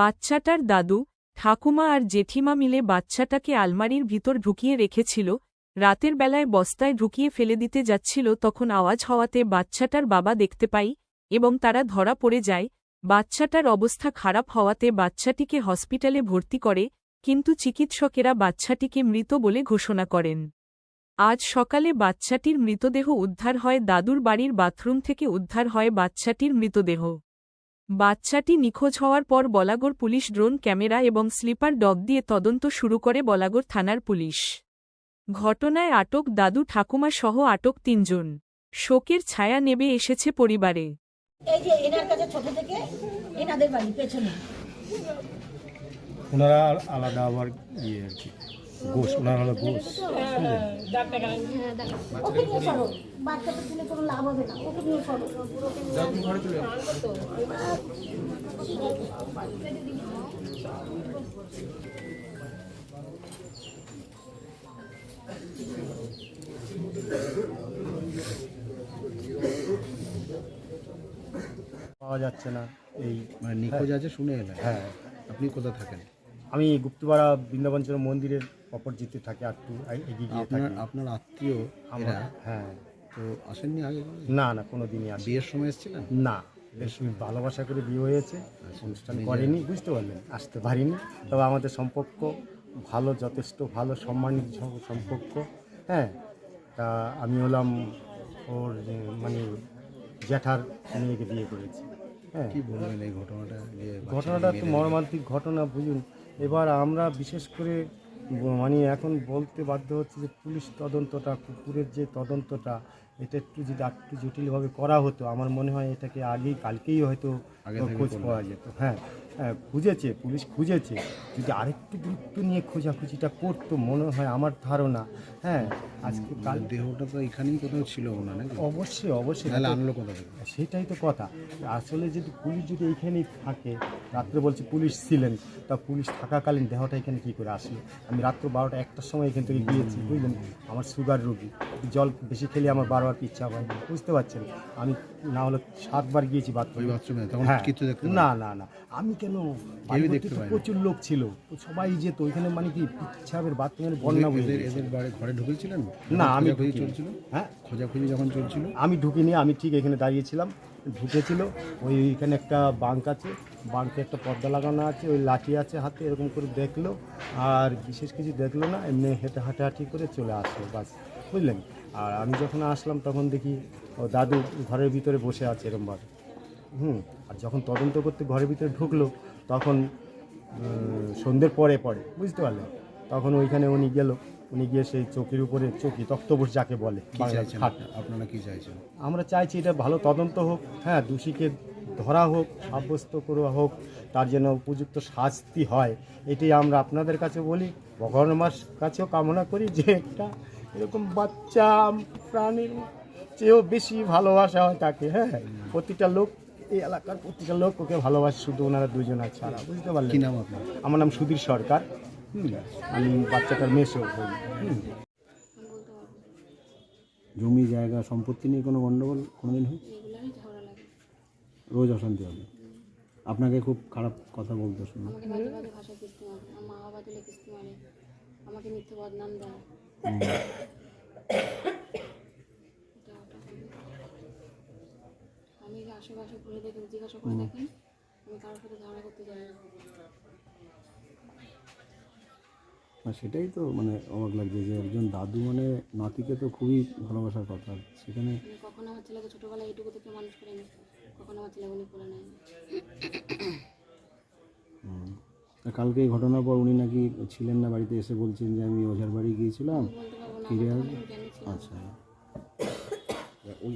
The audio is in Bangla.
বাচ্চাটার দাদু, ঠাকুমা আর জেঠিমা মিলে বাচ্চাটাকে আলমারির ভিতর ঢুকিয়ে রেখেছিল, রাতের বেলায় বস্তায় ঢুকিয়ে ফেলে দিতে যাচ্ছিল তখন আওয়াজ হওয়াতে বাচ্চাটার বাবা দেখতে পাই এবং তারা ধরা পড়ে যায়, বাচ্চাটার অবস্থা খারাপ হওয়াতে বাচ্চাটিকে হসপিটালে ভর্তি করে, কিন্তু চিকিৎসকেরা বাচ্চাটিকে মৃত বলে ঘোষণা করেন। আজ সকালে বাচ্চাটির মৃতদেহ উদ্ধার হয় দাদুর বাড়ির বাথরুম থেকে উদ্ধার হয় বাচ্চাটির মৃতদেহ। বাচ্চাটি নিখোঁজ হওয়ার পর বলাগড় পুলিশ ড্রোন ক্যামেরা এবং স্লিপার ডগ দিয়ে তদন্ত শুরু করে বলাগড় থানার পুলিশ। ঘটনায় আটক দাদু ঠাকুমা সহ আটক তিনজন। শোকের ছায়া নেবে এসেছে পরিবারে। এই যে এনার কাছে ছোট থেকে এনাদের বাড়ি পেছনে। ওনারা আলাদা আবার ইয়ে আর কি। গোস ওনারা হলো গোস ওকে নিয়ে সরো বাচ্চাটা তুলে কোনো লাভ হবে না ওকে নিয়ে সরো পাওয়া যাচ্ছে না। এই মানে নিখোঁজ আছে শুনে এলেন। হ্যাঁ। আপনি কোথায় থাকেন? আমি গুপ্তপাড়া বৃন্দাবঞ্চল মন্দিরের অপরজিতে থাকি একটু এগিয়ে গিয়ে আপনার আপনার আত্মীয় আমার এরা হ্যাঁ। তো আসেননি আগে না না কোনো দিনই আসি বিয়ের সময় এসেছিলেন? না বেশ ভালোবাসা করে বিয়ে হয়েছে অনুষ্ঠান করেনি বুঝতে পারলেন আসতে পারিনি। তবে আমাদের সম্পর্ক ভালো যথেষ্ট ভালো সম্মানিত সম- সম্পর্ক হ্যাঁ। তা আমি হলাম ওর উম, মানে জ্যাঠার মেয়েকে বিয়ে করেছি হ্যাঁ। কি বলবেন এই ঘটনাটা যে ঘটনাটা তো? মর্মান্তিক ঘটনা বুঝুন। এবার আমরা বিশেষ করে মানে এখন বলতে বাধ্য হচ্ছে যে পুলিশ তদন্তটা, কুকুরের যে তদন্তটা, এটা একটু যদি একটু জটিলভাবে করা হতো, আমার মনে হয় এটাকে আগেই, কালকেই হয়তো খোঁজ পাওয়া যেত। হ্যাঁ হ্যাঁ খুঁজেছে পুলিশ খুঁজেছে। যদি আরেকটু গুরুত্ব নিয়ে খোঁজাখুঁজিটা করতো মনে হয় আমার ধারণা হ্যাঁ আজকে কাল দেহটা তো এখানেই কোথাও ছিল না অবশ্যই অবশ্যই। তাহলে আনলো কোথা থেকে? সেটাই তো কথা। আসলে যদি পুলিশ যদি এইখানেই থাকে রাত্রে বলছে পুলিশ ছিলেন তা পুলিশ থাকাকালীন দেহটা এখানে কী করে আসলো? আমি রাত্র বারোটা একটার সময় এখান থেকে গিয়েছি বুঝলেন? আমার সুগার রোগী জল বেশি খেলে আমার বারবার পিচ্ছা হয় বুঝতে পারছেন? আমি না হলে সাতবার গিয়েছি বাথরুমে বাথরুমে তখন হ্যাঁ কিছু দেখতে না না না। আমি কেন? দেখতে প্রচুর লোক ছিল। সবাই যেত ওইখানে মানে কি পিচ্ছাবের বাথরুমের বন্যা এদের বাড়ি ঘরে ঢুকেছিলেন? না আমি ঢুকিনি। চলছিল? হ্যাঁ? খোঁজাখুঁজি যখন চলছিল? আমি ঢুকিনি আমি ঠিক এখানে দাঁড়িয়েছিলাম। ঢুকেছিল ওই এখানে একটা বাঙ্ক আছে। বাঙ্কে একটা পর্দা লাগানো আছে ওই লাঠি আছে হাতে এরকম করে দেখল। আর বিশেষ কিছু দেখল না এমনি হেঁটে হাঁটাহাঁটি করে চলে আসলো বাস। বুঝলেন? আর আমি যখন আসলাম তখন দেখি ও দাদু ঘরের ভিতরে বসে আছে এরমভাবে। হুম আর যখন তদন্ত করতে ঘরের ভিতরে ঢুকলো তখন সন্ধ্যের পরে পরে বুঝতে পারলেন তখন ওইখানে উনি গেল উনি গিয়ে সেই চৌকির উপরে চৌকি তক্তবোস যাকে বলে আপনারা? কি চাইছেন? আমরা চাইছি এটা ভালো তদন্ত হোক হ্যাঁ দোষীকে ধরা হোক সাব্যস্ত করা হোক তার জন্য উপযুক্ত শাস্তি হয় এটাই আমরা আপনাদের কাছে বলি। ভগবানের মাস কাছেও কামনা করি যে একটা এরকম বাচ্চা প্রাণীর চেয়েও বেশি ভালোবাসা হয় তাকে হ্যাঁ প্রতিটা লোক এই এলাকার প্রতিটা লোক ওকে ভালোবাসে শুধু ওনারা দুজন আর ছাড়া বুঝতে কি পারলেন নাম আপনার? আমার নাম সুধীর সরকার। হুম, আমি বাচ্চাটার মেসো হুম। জমি জায়গা সম্পত্তি নিয়ে কোনো গণ্ডগোল কোনোদিন হয়? ঝগড়া লাগে রোজ অশান্তি হবে। আপনাকে খুব খারাপ কথা বলতে শুনে আমাকে বাজে বাজে ভাষায় কিস্তি মারে আমার মা বাবা দিলে কিস্তি মারে আমাকে মিথ্যে বদনাম দেয় এটা ওটা করে। আমি যে আশেপাশে ঘুরে দেখে জিজ্ঞাসা করে দেখেন আমি কারোর সাথে ঝগড়া করতে যাই না। আর সেটাই তো মানে অবাক লাগছে যে একজন দাদু মানে নাতিকে তো খুবই ভালোবাসার কথা। সেখানে কখনো আমার ছেলেকে ছোটোবেলায় এইটুকু থেকে মানুষ করিনি কখনো আমার ছেলে উনি করে। আর কালকে এই ঘটনার পর উনি নাকি ছিলেন না বাড়িতে এসে বলছেন যে আমি ওঝার বাড়ি গিয়েছিলাম। ফিরে আসব? না। আচ্ছা। ওই